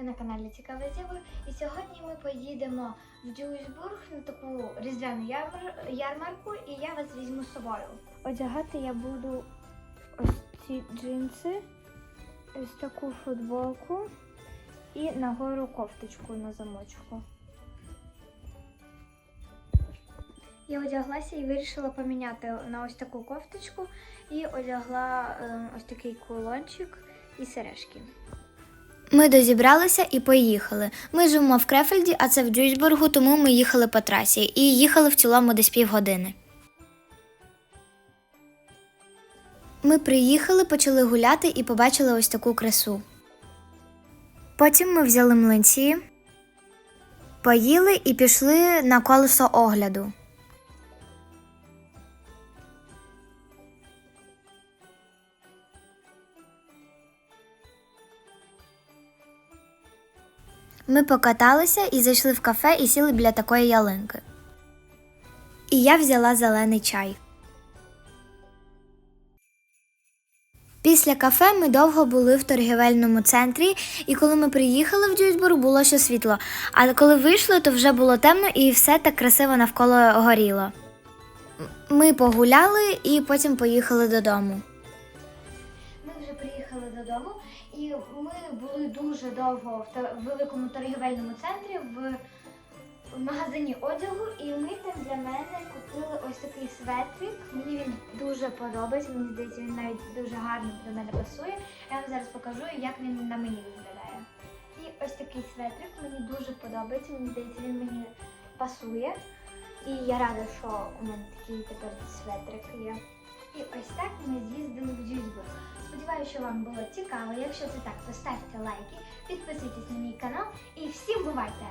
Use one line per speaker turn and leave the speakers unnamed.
ви на каналі Цікаве Зіво. І сьогодні ми поїдемо в Дюйсбург на таку різдвяну ярмарку, і я вас візьму з собою. Одягати я буду ось ці джинси, ось таку футболку і нагору кофточку на замочку. Я одяглася і вирішила поміняти на ось таку кофточку і одягла е, ось такий кулончик і сережки.
Ми дозібралися і поїхали. Ми живемо в Крефельді, а це в Дюйсбургу, тому ми їхали по трасі і їхали в цілому десь півгодини. Ми приїхали, почали гуляти і побачили ось таку красу. Потім ми взяли млинці, поїли і пішли на колесо огляду. Ми покаталися і зайшли в кафе і сіли біля такої ялинки. І я взяла зелений чай. Після кафе ми довго були в торгівельному центрі, і коли ми приїхали в Дюйсбург, було ще світло. А коли вийшли, то вже було темно і все так красиво навколо горіло. Ми погуляли і потім поїхали додому.
Ми вже приїхали додому, і ми були дуже довго в великому торгівельному центрі в, магазині одягу, і ми там для мене купили ось такий светрик. Мені він дуже подобається. Мені здається, він навіть дуже гарно до мене пасує. Я вам зараз покажу, як він на мені виглядає. І ось такий светрик мені дуже подобається. Мені здається, він мені пасує. І я рада, що у мене такий тепер светрик є. І ось так ми з'їздили в що вам було цікаво. Якщо це так, то ставте лайки, підписуйтесь на мій канал і всім бувайте!